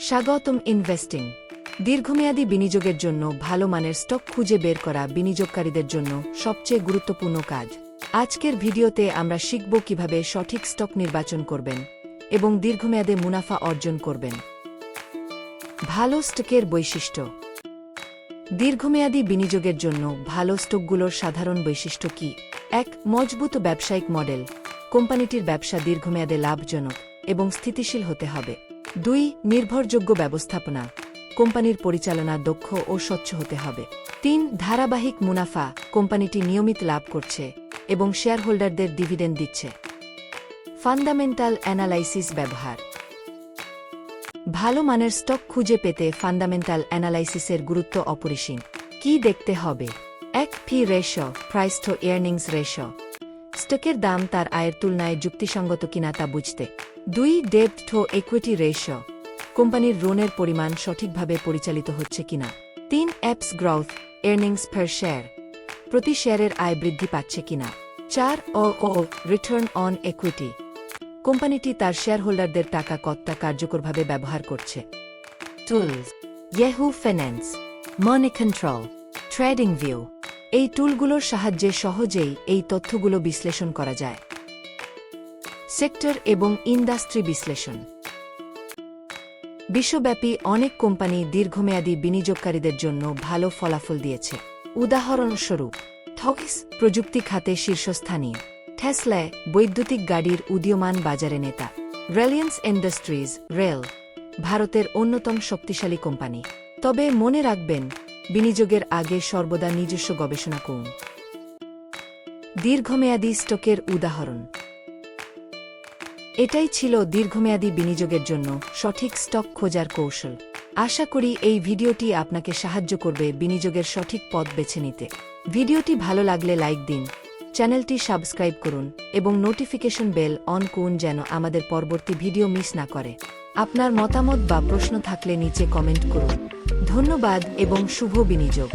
স্বাগতম ইনভেস্টিং। দীর্ঘমেয়াদী বিনিয়োগের জন্য ভালো মানের স্টক খুঁজে বের করা বিনিয়োগকারীদের জন্য সবচেয়ে গুরুত্বপূর্ণ কাজ। আজকের ভিডিওতে আমরা শিখব কীভাবে সঠিক স্টক নির্বাচন করবেন এবং দীর্ঘমেয়াদে মুনাফা অর্জন করবেন। ভালো স্টকের বৈশিষ্ট্য। দীর্ঘমেয়াদী বিনিয়োগের জন্য ভালো স্টকগুলোর সাধারণ বৈশিষ্ট্য কি? এক, মজবুত ব্যবসায়িক মডেল। কোম্পানিটির ব্যবসা দীর্ঘমেয়াদে লাভজনক এবং স্থিতিশীল হতে হবে। দুই নির্ভরযোগ্য ব্যবস্থাপনা, কোম্পানির পরিচালনা দক্ষ ও স্বচ্ছ হতে হবে। তিন ধারাবাহিক মুনাফা, কোম্পানিটি নিয়মিত লাভ করছে এবং শেয়ারহোল্ডারদের ডিভিডেন্ড দিচ্ছে। ফান্ডামেন্টাল অ্যানালাইসিস ব্যবহার। ভালো মানের স্টক খুঁজে পেতে ফান্ডামেন্টাল অ্যানালাইসিসের গুরুত্ব অপরিসীম। কি দেখতে হবে? এক ফি রেশ প্রাইস টু ইয়ার্নিংস রেশ স্টকের দাম তার আয়ের তুলনায় যুক্তিসঙ্গত কিনা তা বুঝতে। দুই ডেট টু ইকুইটি রেশ কোম্পানির ঋণের পরিমাণ সঠিকভাবে পরিচালিত হচ্ছে কিনা। তিন EPS growth earnings per share প্রতি শেয়ারের আয় বৃদ্ধি পাচ্ছে কিনা। চার ও ও রিটার্ন অন ইকুইটি কোম্পানিটি তার শেয়ারহোল্ডারদের টাকা কতটা কার্যকরভাবে ব্যবহার করছে। Tools Yahoo Finance Moneycontrol TradingView এই টুলগুলোর সাহায্যে সহজেই এই তথ্যগুলো বিশ্লেষণ করা যায়। সেক্টর এবং ইন্ডাস্ট্রি বিশ্লেষণ। বিশ্বব্যাপী অনেক কোম্পানি দীর্ঘমেয়াদী বিনিয়োগকারীদের জন্য ভালো ফলাফল দিয়েছে। উদাহরণস্বরূপ থকিস প্রযুক্তি খাতে শীর্ষস্থানীয় ঠেসলায় বৈদ্যুতিক গাড়ির উদীয়মান বাজারে নেতা, রিলায়েন্স ইন্ডাস্ট্রিজ রেল, ভারতের অন্যতম শক্তিশালী কোম্পানি। তবে মনে রাখবেন বিনিয়োগের আগে সর্বদা নিজস্ব গবেষণা করুন। দীর্ঘমেয়াদী স্টকের উদাহরণ। এটাই ছিল দীর্ঘমেয়াদী বিনিয়োগের জন্য সঠিক স্টক খোঁজার কৌশল। আশা করি এই ভিডিওটি আপনাকে সাহায্য করবে বিনিয়োগের সঠিক পথ বেছে নিতে। ভিডিওটি ভালো লাগলে লাইক দিন, চ্যানেলটি সাবস্ক্রাইব করুন এবং নোটিফিকেশন বেল অন করুন যেন আমাদের পরবর্তী ভিডিও মিস না করে। আপনার মতামত বা প্রশ্ন থাকলে নিচে কমেন্ট করুন। ধন্যবাদ এবং শুভ বিনিয়োগ।